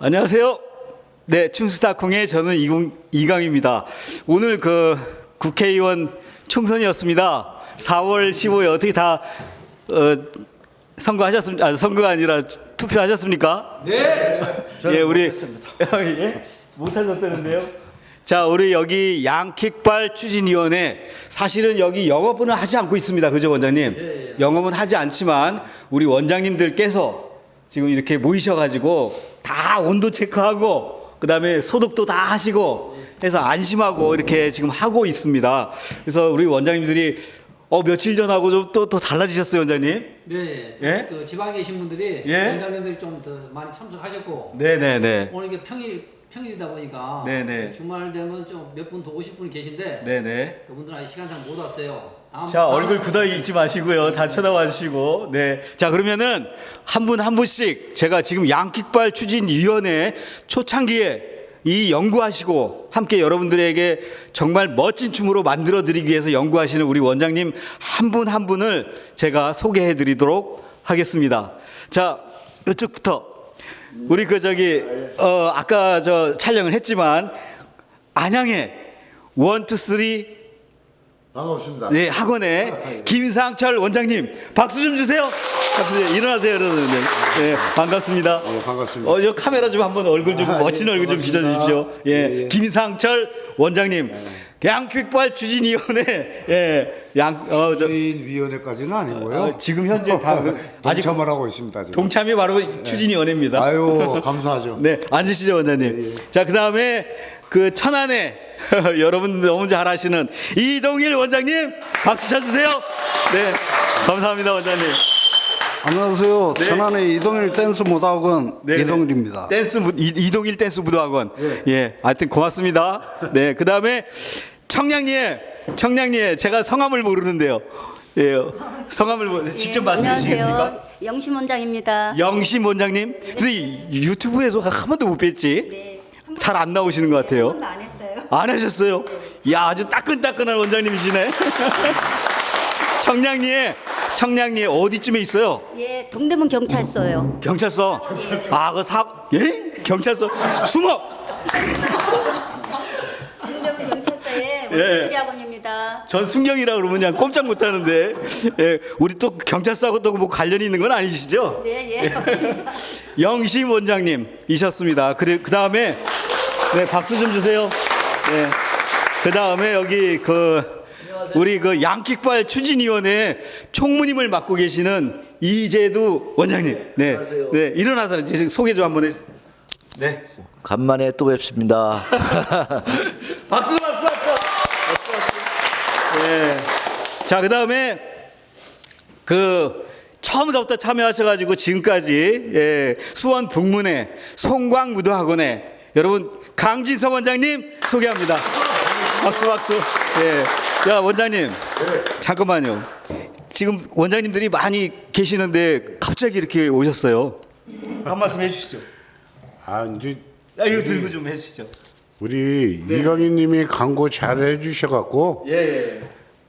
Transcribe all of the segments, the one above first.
안녕하세요. 네, 춤스타콩의 저는 이공, 이강입니다. 오늘 그 국회의원 총선이었습니다. 4월 15일 어떻게 다 어, 선거하셨습니까? 아, 선거가 아니라 투표하셨습니까? 네. 예, 우리 예? 못하셨다는데요. 자, 우리 여기 양킥발 추진위원회 사실은 여기 영업은 하지 않고 있습니다. 그죠, 원장님? 영업은 하지 않지만 우리 원장님들께서 지금 이렇게 모이셔가지고 다 온도 체크하고 그다음에 소독도 다 하시고 해서 안심하고 이렇게 지금 하고 있습니다. 그래서 우리 원장님들이 어 며칠 전하고 좀 또 또 달라지셨어요, 원장님? 네, 예? 그 지방에 계신 분들이 예? 원장님들이 좀 더 많이 참석하셨고 네 네 네. 오늘 이게 평일 평일이다 보니까 네네. 주말 되면 좀 몇 분 더 오실 분이 계신데 네 네. 그분들은 아직 시간상 못 왔어요. 자 얼굴 굳어 있지 마시고요. 다 쳐다봐 주시고. 네. 자 그러면은 한 분 한 분씩 제가 지금 양킥발 추진위원회 초창기에 이 연구하시고 함께 여러분들에게 정말 멋진 춤으로 만들어 드리기 위해서 연구하시는 우리 원장님 한 분한 분을 제가 소개해 드리도록 하겠습니다. 자 이쪽부터 우리 그 저기 어 아까 저 촬영을 했지만 안양에 원투 쓰리 반갑습니다. 네, 학원의 김상철 원장님 박수 좀 주세요. 박수 좀 일어나세요, 여러분. 네, 반갑습니다. 예, 반갑습니다. 어, 저 카메라 좀 한번 얼굴 좀 아, 멋진 예, 얼굴 좀 반갑습니다. 비춰 주십시오. 예, 예, 예. 김상철 원장님, 양퀵발 추진위원회, 예, 양, 어, 저, 위원회까지는 아니고요. 어, 지금 현재 다 동참을 하고 있습니다. 지금. 동참이 바로 추진위원회입니다. 아유 감사하죠. 네, 앉으시죠, 원장님. 예, 예. 자, 그 다음에 그 천안에 여러분 너무 잘 아시는 이동일 원장님 박수 쳐주세요. 네, 감사합니다, 원장님. 안녕하세요. 네. 천안의 이동일 댄스 무대학원 네, 이동일입니다. 네. 댄스 무, 이, 이동일 댄스 무도학원. 예, 하여튼 고맙습니다. 네, 그 다음에 청량리에 청량리에 제가 성함을 모르는데요. 예, 성함을 모르- 직접 네, 말씀해 주시겠습니까? 안녕하세요. 영심 원장입니다. 영심 원장님. 근데 이 유튜브에서 한 번도 못 뵀지? 네. 잘안 나오시는 것 같아요. 안 하셨어요? 야 아주 따끈따끈한 원장님이시네. 청량리에 청량리에 어디쯤에 있어요? 예, 동대문 경찰서요. 경찰서. 아, 그 사, 예? 경찰서. 숨어! 동대문 경찰서의 예. 원수리 학원입니다. 전 순경이라 그러면 그냥 꼼짝 못 하는데. 예, 우리 또 경찰서하고 또 뭐 관련이 있는 건 아니시죠? 네, 예. 영심 원장님이셨습니다. 그래, 그 다음에, 네, 박수 좀 주세요. 네. 그 다음에 여기 그, 우리 그 양킥발 추진위원회 총무님을 맡고 계시는 이재두 원장님. 네. 네, 일어나서 이제 소개 좀 한번 해 주세요. 네. 간만에 또 뵙습니다. 박수, 박수, 박수. 네. 자, 그 다음에 그 처음부터 참여하셔가지고 지금까지 예, 수원 북문회 송광무도학원에 여러분 강진석 원장님 소개합니다. 박수 박수. 예. 야 원장님 잠깐만요. 지금 원장님들이 많이 계시는데 갑자기 이렇게 오셨어요. 한 말씀 해주시죠. 아 이제 야, 이거 들고 좀 해주시죠. 우리 이강인님이 광고 잘 해주셔갖고 예. 예.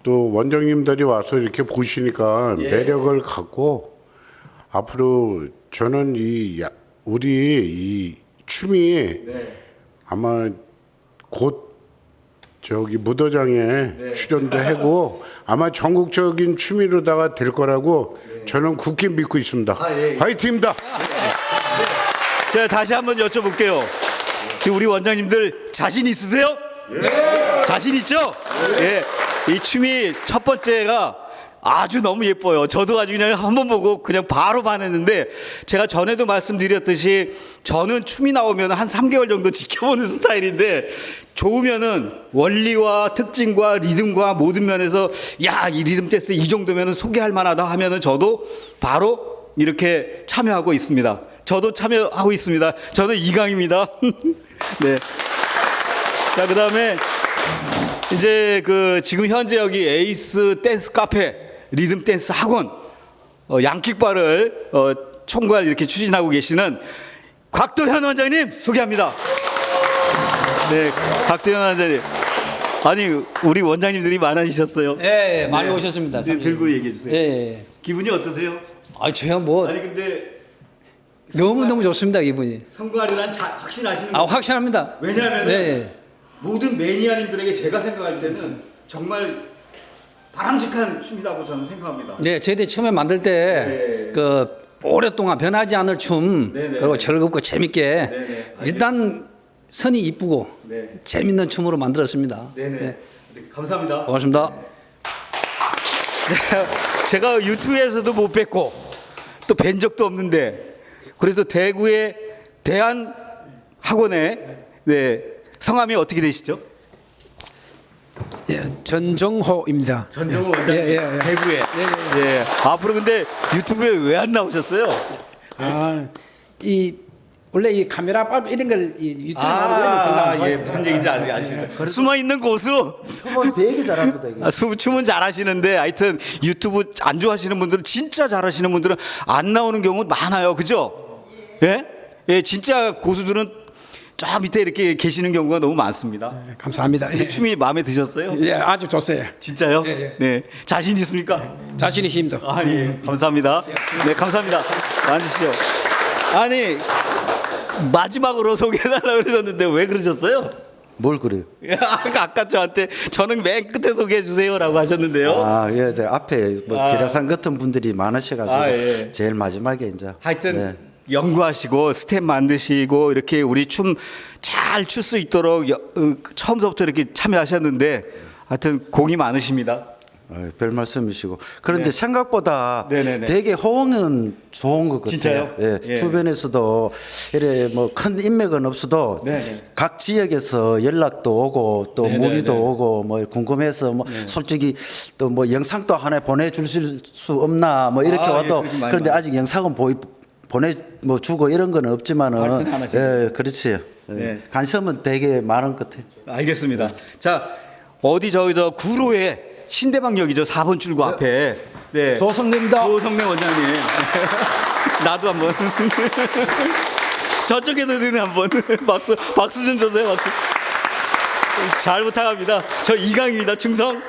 또 원장님들이 와서 이렇게 보시니까 예. 매력을 갖고 앞으로 저는 이 야- 우리 이 춤이 네. 아마 곧 저기 무도장에 네. 출연도 하고 아마 전국적인 취미로다가 될 거라고 저는 굳게 믿고 있습니다. 네. 아, 예, 예. 화이팅입니다. 제가 다시 한번 여쭤볼게요. 그 우리 원장님들 자신 있으세요? 네. 자신 있죠? 예. 이 춤이 첫 번째가 아주 너무 예뻐요. 저도 아주 그냥 한번 보고 그냥 바로 반했는데 제가 전에도 말씀드렸듯이 저는 춤이 나오면 한 3개월 정도 지켜보는 스타일인데 좋으면은 원리와 특징과 리듬과 모든 면에서 야, 이 리듬 댄스 이 정도면은 소개할 만하다 하면은 저도 바로 이렇게 참여하고 있습니다. 저도 참여하고 있습니다. 저는 이강입니다. 네. 자, 그 다음에 이제 그 지금 현재 여기 에이스 댄스 카페 리듬 댄스 학원 어, 양킥바를 어, 총괄 이렇게 추진하고 계시는 곽도현 원장님 소개합니다. 네, 곽도현 원장님. 아니 우리 원장님들이 많아지셨어요. 예, 예, 많이 오셨습니다. 이제 참. 들고 얘기해 주세요. 예, 예. 기분이 어떠세요? 아, 저야 뭐 아니 근데 너무 너무 좋습니다 기분이. 성공하리란 자, 확신하시는 아 확실합니다. 왜냐하면 네. 모든 매니아님들에게 제가 생각할 때는 정말 바람직한 춤이라고 저는 생각합니다. 네, 저희들 처음에 만들 때그 오랫동안 변하지 않을 춤 네, 네, 그리고 네. 즐겁고 재밌게 네. 일단 선이 이쁘고 네. 재밌는 춤으로 만들었습니다. 네네. 네. 네, 감사합니다. 고맙습니다. 제가, 제가 유튜브에서도 못 뵀고 또 뵌 적도 없는데 그래서 대구의 대한 학원에 네, 성함이 어떻게 되시죠? 예, 전정호입니다. 전정호 원장님 예, 예, 예. 대구에 예, 앞으로 근데 유튜브에 왜 안 나오셨어요? 아, 이 원래 이 카메라 빨고 이런 걸 이 유튜브 아, 예. 무슨 얘기인지 아직 아시죠? 숨어 있는 고수. 춤은 되게 잘합니다. 이게. 아, 춤, 춤은 잘하시는데 하여튼 유튜브 안 좋아하시는 분들은 진짜 잘하시는 분들은 안 나오는 경우 많아요. 그죠? 예? 예, 진짜 고수들은 저 밑에 이렇게 계시는 경우가 너무 많습니다. 예, 감사합니다. 예. 춤이 마음에 드셨어요? 예, 아주 좋세요. 진짜요? 예, 예. 네. 자신 있습니까? 자신 있습니다. 아, 예. 감사합니다. 네, 감사합니다. 앉으시죠. 아니, 마지막으로 소개해달라고 그러셨는데 왜 그러셨어요? 뭘 그래요? 아까, 아까 저한테 저는 맨 끝에 소개해 주세요라고 하셨는데요. 아, 예, 네, 앞에 뭐 아. 기라산 같은 분들이 많으셔가지고 아, 예. 제일 마지막에 이제. 하여튼 네. 연구하시고 스텝 만드시고 이렇게 우리 춤 잘 출 수 있도록 여- 어, 처음부터 이렇게 참여하셨는데 하여튼 공이 많으십니다. 어, 별 말씀이시고 그런데 생각보다 네. 네네네. 되게 호응은 좋은 것 같아요. 예, 예. 주변에서도 이래 뭐 큰 인맥은 없어도 네네. 각 지역에서 연락도 오고 또 네네네. 네. 문의도 오고 뭐 궁금해서 뭐 솔직히 또 뭐 영상도 하나 보내주실 수 없나 뭐 이렇게 아, 예, 와도 많이 그런데. 아직 영상은 보이 보내 뭐 주고 이런 건 없지만은. 예, 그렇지. 예. 네. 관심은 되게 많은 것 같아요. 알겠습니다. 자 어디 저기 저 구로에 신대방역이죠 4번 출구 앞에 네. 조성래입니다. 조성래 원장님 나도 한번 저쪽에도 드는 한번 박수 박수 좀 주세요 박수 잘 부탁합니다 저 이강입니다 충성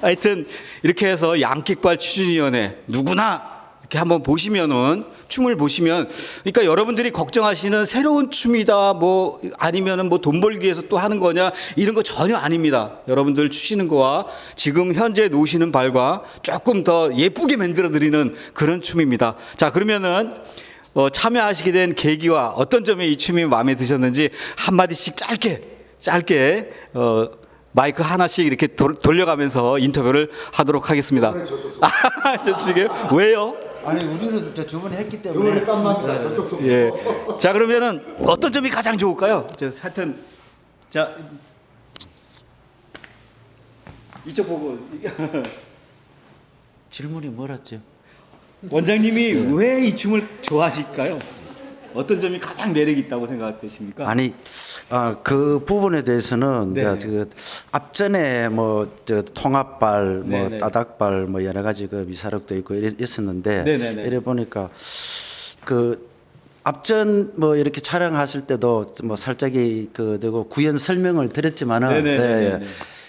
하여튼 이렇게 해서 양킥발 추진위원회 누구나 이렇게 한번 보시면은 춤을 보시면 그러니까 여러분들이 걱정하시는 새로운 춤이다 뭐 아니면은 뭐 돈 벌기 위해서 또 하는 거냐 이런 거 전혀 아닙니다. 여러분들 추시는 거와 지금 현재 놓으시는 발과 조금 더 예쁘게 만들어 드리는 그런 춤입니다. 자 그러면은 어, 참여하시게 된 계기와 어떤 점에 이 춤이 마음에 드셨는지 한 마디씩 짧게 짧게 어, 마이크 하나씩 이렇게 돌, 돌려가면서 인터뷰를 하도록 하겠습니다. 아, 저 지금 왜요? 아니 우리는 저 저번에 했기 때문에 예. 자 그러면은 어떤 점이 가장 좋을까요? 저 하여튼 자 이쪽 보고 질문이 뭐랬죠? 원장님이 왜 이 춤을 좋아하실까요? 어떤 점이 가장 매력 있다고 생각되십니까? 아니 아, 그 부분에 대해서는 네네. 이제 그 앞전에 뭐저 통합발 뭐 네네. 따닥발 뭐 여러 가지 그 미사력도 있고 있었는데 네네네. 이래 보니까 그 앞전 뭐 이렇게 촬영하실 때도 뭐 살짝이 그 되고 구현 설명을 드렸지만은 네네네네네.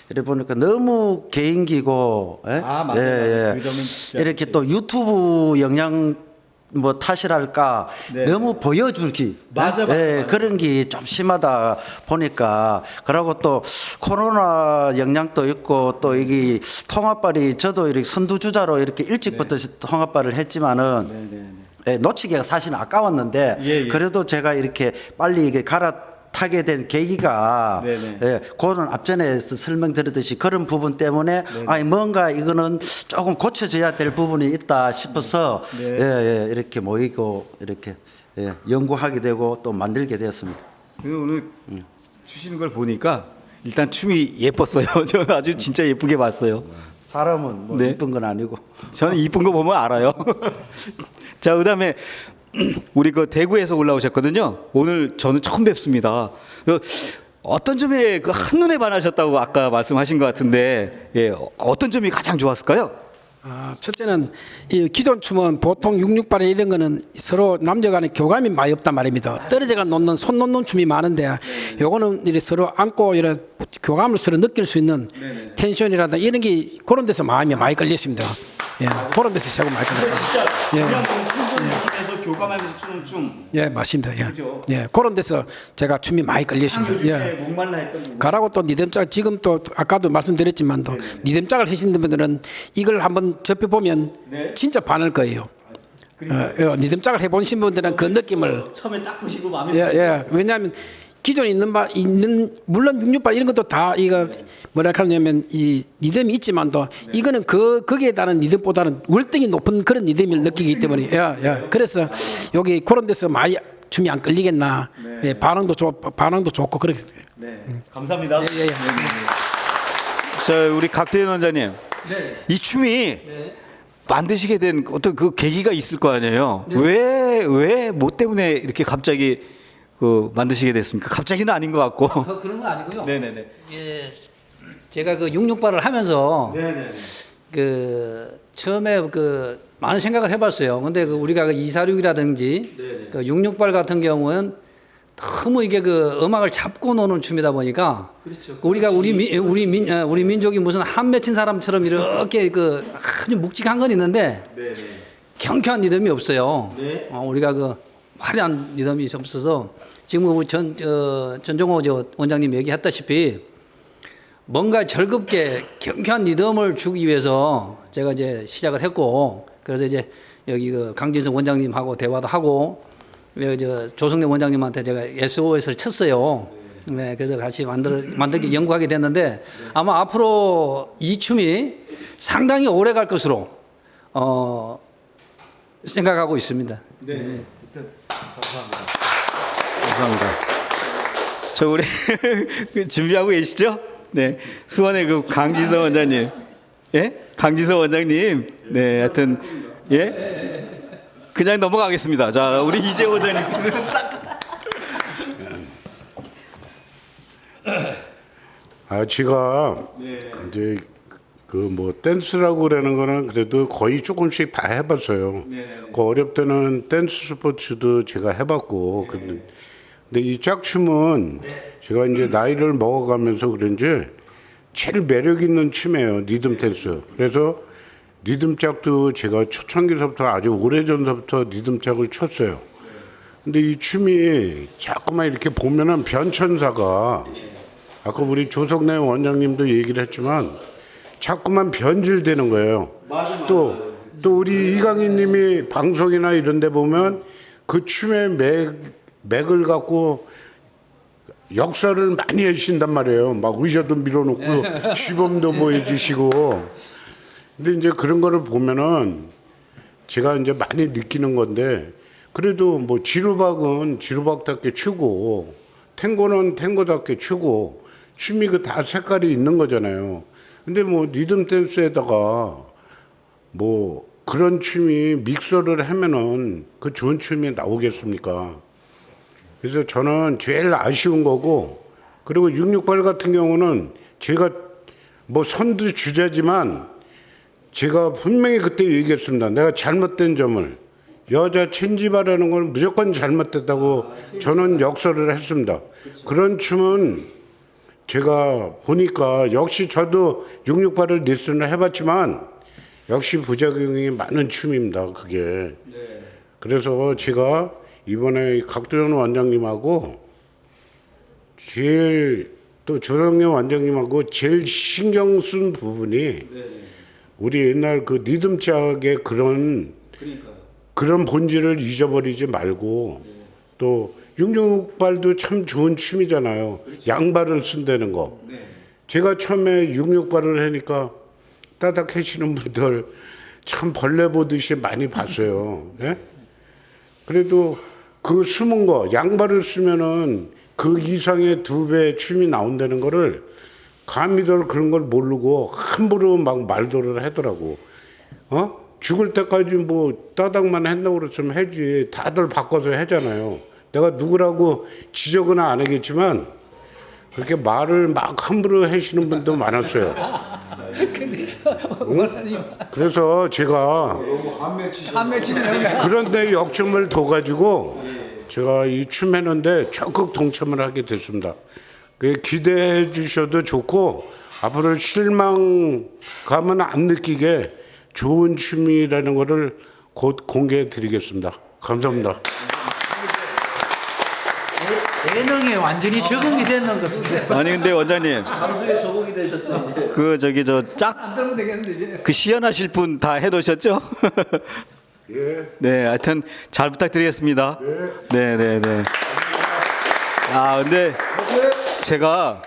이래 보니까 너무 개인기고 예? 아, 맞아요, 맞아요. 그 점은 진짜 이렇게 또 유튜브 영향 뭐 탓이랄까 네. 너무 보여주기 맞아, 맞아, 예, 맞아. 그런 게 좀 심하다 보니까 그러고 또 코로나 영향도 있고 또 이게 통합발이 저도 이렇게 선두주자로 이렇게 일찍부터 네. 통합발을 했지만은 예, 놓치기가 사실 아까웠는데 예, 예. 그래도 제가 이렇게 빨리 이게 갈아 타게 된 계기가 네네. 예, 그거는 앞전에 설명드렸듯이 그런 부분 때문에 아니 뭔가 이거는 조금 고쳐져야 될 부분이 있다 싶어서 네. 예, 예, 이렇게 모이고 이렇게 예, 연구하게 되고 또 만들게 되었습니다. 오늘 추시는 걸 보니까 일단 춤이 예뻤어요. 저 아주 진짜 예쁘게 봤어요. 사람은 뭐 네. 이쁜 건 아니고 저는 이쁜 거 보면 알아요. 자, 그다음에 우리 그 대구에서 올라오셨거든요. 오늘 저는 처음 뵙습니다. 그 어떤 점에 그 한눈에 반하셨다고 아까 말씀하신 것 같은데, 예, 어- 어떤 점이 가장 좋았을까요? 아, 첫째는 이 기존 춤은 보통 66발에 이런 거는 서로 남녀 간의 교감이 많이 없단 말입니다. 떨어져가 놓는 손 놓는 춤이 많은데 요거는 이렇게 서로 안고 이런 교감을 서로 느낄 수 있는 텐션이라든가 이런 게 그런 데서 마음이 많이 걸렸습니다. 예, 그런 데서 최고 많이 걸렸습니다. 예. 교감하면서 추는 춤. 예, 맞습니다. 예. 그죠? 예, 그런 데서 제가 춤이 많이 끌렸습니다. 예. 목말라 했던 가라고 또 니듬짝 지금 또 아까도 말씀드렸지만 또 니듬짝을 하시는 분들은 이걸 한번 접해 보면 네. 진짜 반할 거예요. 어, 어, 니듬짝을 해보신 분들은 그 느낌을 처음에 딱 보시고 마음에 예, 예. 왜냐하면 기존에 있는 바 있는 물론 66발 이런 것도 다 이거 뭐라 하냐면 이 리듬이 있지만도 이거는 그 거기에 따른 리듬보다는 월등히 높은 그런 리듬을 느끼기 때문에 예, 예. 그래서 여기 그런 데서 많이 춤이 안 끌리겠나 예, 반응도 좋 반응도 좋고 그렇게. 네. 감사합니다. 예, 예. 자, 우리 각도현 원장님. 이 춤이 만드시게 된 어떤 그 계기가 있을 거 아니에요. 왜, 왜, 뭐 때문에 이렇게 갑자기 그 만드시게 됐습니까? 갑자기는 아닌 것 같고. 어, 그런 거 아니고요. 네네네. 예, 제가 그 66발을 하면서 네네. 그 처음에 그 많은 생각을 해봤어요. 근데 그 우리가 그 246이라든지 그 66발 같은 경우는 너무 이게 그 음악을 잡고 노는 춤이다 보니까 우리가 우리 민 우리 민 어, 우리 민족이 무슨 한 맺힌 사람처럼 이렇게 그 아주 묵직한 건 있는데 경쾌한 리듬이 없어요. 어, 우리가 그 화려한 리듬이 없어서 지금 우리 전 어, 전종호 저 원장님 얘기했다시피 뭔가 즐겁게 경쾌한 리듬을 주기 위해서 제가 이제 시작을 했고 그래서 이제 여기 그 강진성 원장님하고 대화도 하고 저 조성래 원장님한테 제가 SOS를 쳤어요. 네, 그래서 같이 만들 만들기 연구하게 됐는데 아마 앞으로 이 춤이 상당히 오래 갈 것으로 어 생각하고 있습니다. 감사합니다. 저 우리 그 준비하고 계시죠? 네. 수원의 그 강지성 원장님. 예? 강지성 원장님. 네, 하여튼 예? 그냥 넘어가겠습니다. 자, 우리 이재 원장님. 아, 제가 이제 그 뭐 댄스라고 그러는 거는 그래도 거의 조금씩 다 해봤어요. 그 어렵 때는 댄스 스포츠도 제가 해봤고, 근데, 근데 이 짝춤은 제가 이제 나이를 먹어가면서 그런지 제일 매력 있는 춤이에요. 리듬 댄스. 그래서 리듬 짝도 제가 초창기서부터 아주 오래 전서부터 리듬 짝을 췄어요. 근데 이 춤이 자꾸만 이렇게 보면은 변천사가 아까 우리 조석래 원장님도 얘기를 했지만 자꾸만 변질되는 거예요. 또, 또 우리 이강인 님이 방송이나 이런 데 보면 그 춤의 맥, 맥을 갖고 역사를 많이 해주신단 말이에요. 막 의자도 밀어놓고 시범도 보여주시고. 근데 이제 그런 거를 보면은 제가 이제 많이 느끼는 건데 그래도 뭐 지루박은 지루박답게 추고 탱고는 탱고답게 추고 춤이 그 다 색깔이 있는 거잖아요. 근데 뭐 리듬 댄스에다가 뭐 그런 춤이 믹서를 하면은 그 좋은 춤이 나오겠습니까? 그래서 저는 제일 아쉬운 거고 그리고 668 같은 경우는 제가 뭐 선두 주자지만 제가 분명히 그때 얘기했습니다. 내가 잘못된 점을 여자 첸지바라는 걸 무조건 잘못됐다고 저는 역설을 했습니다. 그런 춤은 제가 보니까 역시 저도 668을 리슨을 해봤지만 역시 부작용이 많은 춤입니다. 그게. 그래서 제가 이번에 각도현 원장님하고 제일 또 조성현 원장님하고 제일 신경 쓴 부분이 우리 옛날 그 리듬짝의 그런 그런 본질을 잊어버리지 말고 또 66발도 참 좋은 춤이잖아요. 양발을 쓴다는 거. 제가 처음에 66발을 하니까 따닥 하시는 분들 참 벌레 보듯이 많이 봤어요. 예? 그래도 그 숨은 거 양발을 쓰면은 그 이상의 두배 춤이 나온다는 거를 감히들 그런 걸 모르고 함부로 막 말도를 하더라고. 어? 죽을 때까지 뭐 따닥만 한다고 그랬으면 해지. 다들 바꿔서 하잖아요. 내가 누구라고 지적은 안 하겠지만 그렇게 말을 막 함부로 하시는 분도 많았어요. 응? 그래서 제가 그런데 역점을 둬가지고 제가 이 춤했는데 적극 동참을 하게 됐습니다. 그 기대해 주셔도 좋고 앞으로 실망감은 안 느끼게 좋은 춤이라는 것을 곧 공개해 드리겠습니다. 감사합니다. 예능에 완전히 적응이 됐는 것 같은데. 아니 근데 원장님 방송에 소공이 되셨어요. 이제. 그 저기 저짝그 시연하실 분 다 해놓으셨죠? 예. 네, 하여튼 잘 부탁드리겠습니다. 네, 네, 네. 아, 근데 제가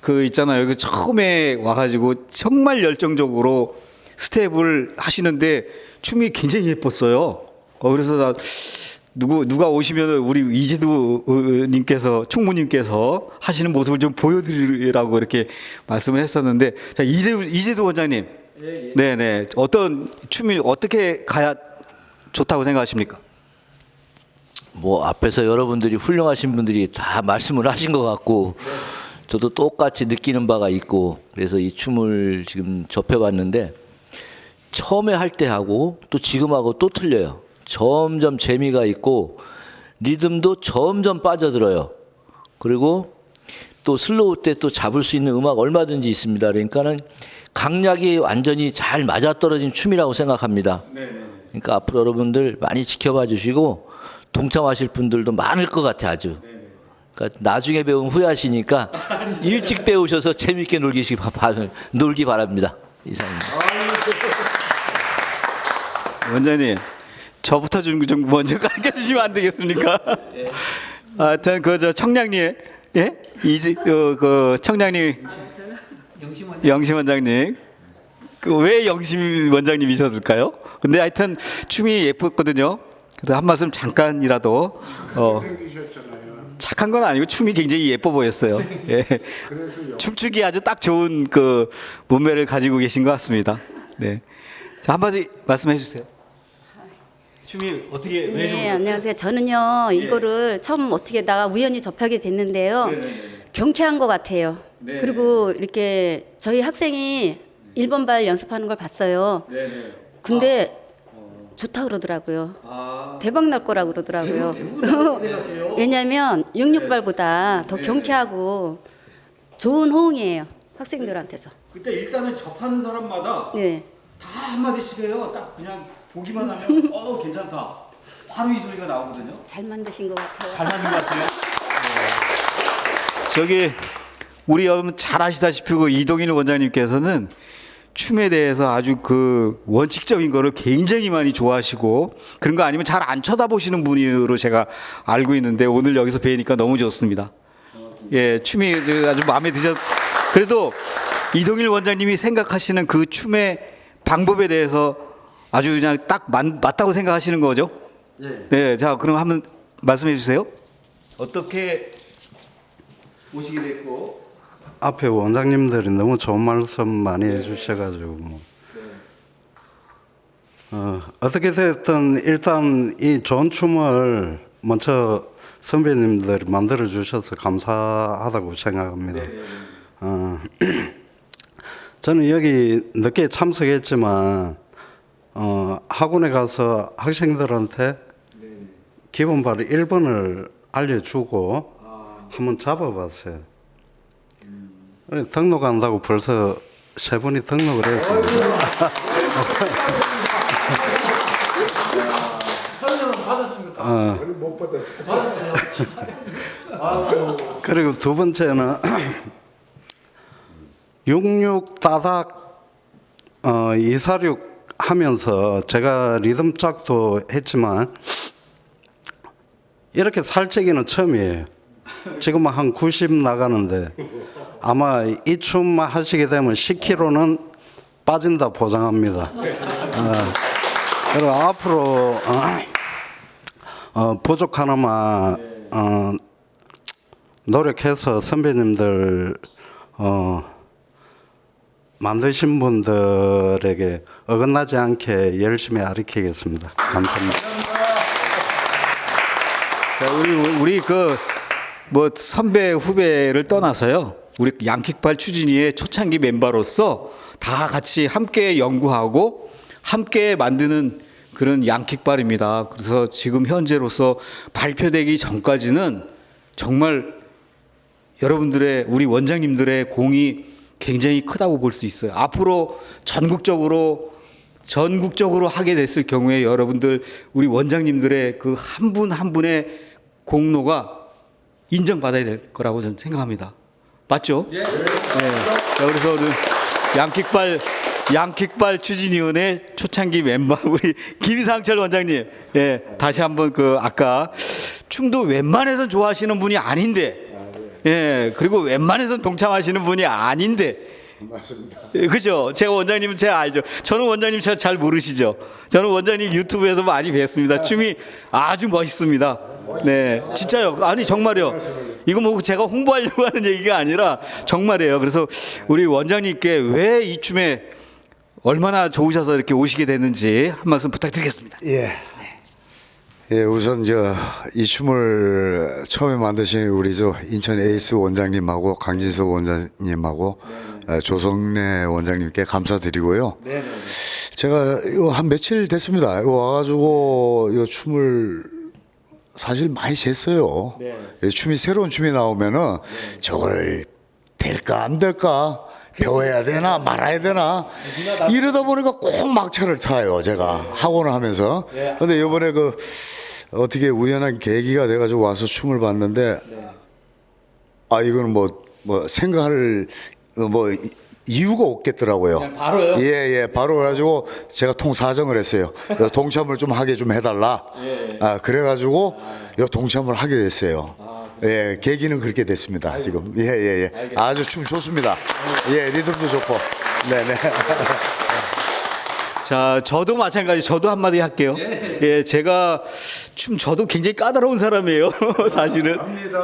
그 있잖아요. 그 처음에 와가지고 정말 열정적으로 스텝을 하시는데 춤이 굉장히 예뻤어요. 어, 그래서 나 누구 누가 오시면 우리 이재도 어, 님께서 총무님께서 하시는 모습을 좀 보여드리라고 이렇게 말씀을 했었는데 자 이재도 이재도 원장님, 네, 네 어떤 춤이 어떻게 가야 좋다고 생각하십니까? 뭐 앞에서 여러분들이 훌륭하신 분들이 다 말씀을 하신 것 같고 저도 똑같이 느끼는 바가 있고 그래서 이 춤을 지금 접해봤는데 처음에 할 때 하고 또 지금 하고 또 틀려요. 점점 재미가 있고 리듬도 점점 빠져들어요. 그리고 또 슬로우 때 또 잡을 수 있는 음악 얼마든지 있습니다. 그러니까는 강약이 완전히 잘 맞아떨어진 춤이라고 생각합니다. 그러니까 앞으로 여러분들 많이 지켜봐 주시고 동참하실 분들도 많을 것 같아 아주. 그러니까 나중에 배우면 후회하시니까 일찍 배우셔서 재밌게 놀기 바, 놀기 바랍니다. 이상입니다. 원장님, 저부터 좀, 좀 먼저 가르쳐 주시면 안 되겠습니까? 하여튼 그저 청량리 예 이지 그, 그 청량리 영심 원장님 그 왜 영심 원장님이셨을까요? 근데 하여튼 춤이 예뻤거든요. 그래서 한 말씀 잠깐이라도 어, 착한 건 아니고 춤이 굉장히 예뻐 보였어요. 예. 춤추기 아주 딱 좋은 그 몸매를 가지고 계신 것 같습니다. 네. 자 한마디 말씀해 주세요. 춤이 어떻게 왜 네, 좋은 안녕하세요. 저는요, 이거를 처음 어떻게 나가 우연히 접하게 됐는데요. 경쾌한 것 같아요. 네. 그리고 이렇게 저희 학생이 1번 발 연습하는 걸 봤어요. 네네. 근데 좋다 그러더라고요. 아, 대박 날 거라 그러더라고요. 왜냐면 66발보다 더 경쾌하고 좋은 호응이에요. 학생들한테서. 그때 일단은 접하는 사람마다 네. 다 한마디씩 해요. 딱 그냥 보기만 하면 어 괜찮다. 바로 이 소리가 나오거든요. 잘 만드신 것 같아요. 잘 만든 것 같아요. 저기 우리 여러분 잘 아시다시피 그 이동일 원장님께서는 춤에 대해서 아주 그 원칙적인 거를 굉장히 많이 좋아하시고 그런 거 아니면 잘 안 쳐다보시는 분으로 제가 알고 있는데 오늘 여기서 뵈니까 너무 좋습니다. 예, 춤이 저 아주 마음에 드셨. 그래도 이동일 원장님이 생각하시는 그 춤의 방법에 대해서 아주 그냥 딱 맞, 맞다고 생각하시는 거죠? 네. 자, 그럼 한번 말씀해 주세요. 어떻게 오시게 됐고? 앞에 원장님들이 너무 좋은 말씀 많이 해주셔가지고 뭐. 어, 어떻게 됐든 일단 이 좋은 춤을 먼저 선배님들이 만들어 주셔서 감사하다고 생각합니다. 어, 저는 여기 늦게 참석했지만 어, 학원에 가서 학생들한테 기본 바로 1번을 알려주고 한번 잡아봤어요. 그래, 등록한다고 벌써 세 분이 등록을 했습니다. 어. 그리고 두 번째는 66 따닥 어, 246 하면서 제가 리듬 짝도 했지만 이렇게 살찌기는 처음이에요. 지금 한 90 나가는데 아마 이춤 하시게 되면 10kg는 빠진다 보장합니다. 어, 그리고 앞으로 어, 어, 부족 하나마 어, 노력해서 선배님들 어, 만드신 분들에게 어긋나지 않게 열심히 가르치겠습니다. 감사합니다. 자, 우리 우리 그 뭐 선배 후배를 떠나서요. 우리 양킥발 추진위의 초창기 멤버로서 다 같이 함께 연구하고 함께 만드는 그런 양킥발입니다. 그래서 지금 현재로서 발표되기 전까지는 정말 여러분들의 우리 원장님들의 공이 굉장히 크다고 볼 수 있어요. 앞으로 전국적으로 전국적으로 하게 됐을 경우에 여러분들 우리 원장님들의 그 한 분한 분의 공로가 인정받아야 될 거라고 저는 생각합니다. 맞죠? 네. 자, 그래서 오늘 양킥발 양킥발 추진위원회 초창기 멤버 우리 김상철 원장님, 예, 다시 한번 그 아까 춤도 웬만해선 좋아하시는 분이 아닌데, 예, 그리고 웬만해선 동참하시는 분이 아닌데, 맞습니다. 예, 그죠? 제가 원장님은 제가 알죠. 저는 원장님 제가 잘 모르시죠. 저는 원장님 유튜브에서 많이 뵀습니다. 춤이 아주 멋있습니다. 네, 진짜요. 아니 정말요. 이거 뭐 제가 홍보하려고 하는 얘기가 아니라 정말이에요. 그래서 우리 원장님께 왜 이 춤에 얼마나 좋으셔서 이렇게 오시게 됐는지 한 말씀 부탁드리겠습니다. 예. 예, 우선 저 이 춤을 처음에 만드신 우리 저 인천 에이스 원장님하고 강진석 원장님하고 어, 조성래 원장님께 감사드리고요. 제가 이거 한 며칠 됐습니다. 이거 와가지고 이 춤을 사실 많이 쟀어요. 이 춤이 새로운 춤이 나오면은 저걸 될까 안 될까 배워야 되나 말아야 되나 이러다 보니까 꼭 막차를 타요 제가 학원을 하면서 근데 이번에 그 어떻게 우연한 계기가 돼가지고 와서 춤을 봤는데 아 이거는 뭐 뭐 생각할 어, 뭐 이- 이유가 없겠더라고요. 바로요? 예, 예, 바로 그래가지고 제가 통사정을 했어요. 요 동참을 좀 하게 좀 해달라. 아, 그래가지고 요 동참을 하게 됐어요. 예, 계기는 그렇게 됐습니다. 지금. 예, 예, 예. 아주 춤 좋습니다. 예, 리듬도 좋고. 네 네. 자, 저도 마찬가지. 저도 한마디 할게요. 예, 제가 춤 저도 굉장히 까다로운 사람이에요. 사실은.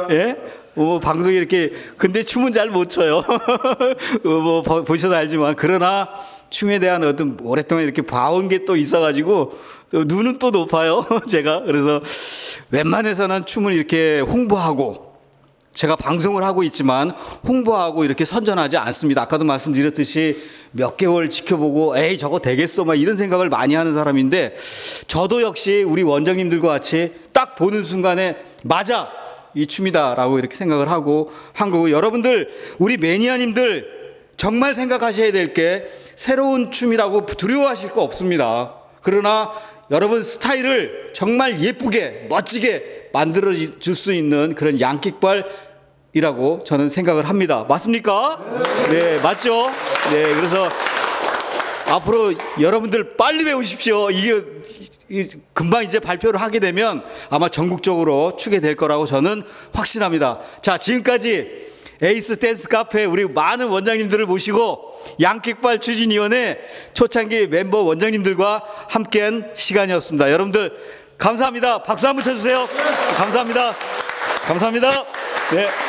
예? 뭐 방송에 이렇게 근데 춤은 잘 못 춰요. 어, 뭐 보- 보셔서 알지만 그러나 춤에 대한 어떤 오랫동안 이렇게 봐온 게 또 있어가지고 또 눈은 또 높아요. 제가 그래서 웬만해서는 춤을 이렇게 홍보하고 제가 방송을 하고 있지만 홍보하고 이렇게 선전하지 않습니다. 아까도 말씀드렸듯이 몇 개월 지켜보고 에이 저거 되겠어 막 이런 생각을 많이 하는 사람인데 저도 역시 우리 원장님들과 같이 딱 보는 순간에 맞아 이 춤이다라고 이렇게 생각을 하고 한 거고 여러분들 우리 매니아님들 정말 생각하셔야 될 게 새로운 춤이라고 두려워하실 거 없습니다. 그러나 여러분 스타일을 정말 예쁘게 멋지게 만들어 줄 수 있는 그런 양킥발이라고 저는 생각을 합니다. 맞습니까? 네, 맞죠? 네, 그래서 앞으로 여러분들 빨리 배우십시오. 이게 이- 금방 이제 발표를 하게 되면 아마 전국적으로 추게 될 거라고 저는 확신합니다. 자, 지금까지 에이스 댄스 카페 우리 많은 원장님들을 모시고 양킥발 추진위원회 초창기 멤버 원장님들과 함께한 시간이었습니다. 여러분들 감사합니다. 박수 한번 쳐주세요. 감사합니다. 감사합니다. 네.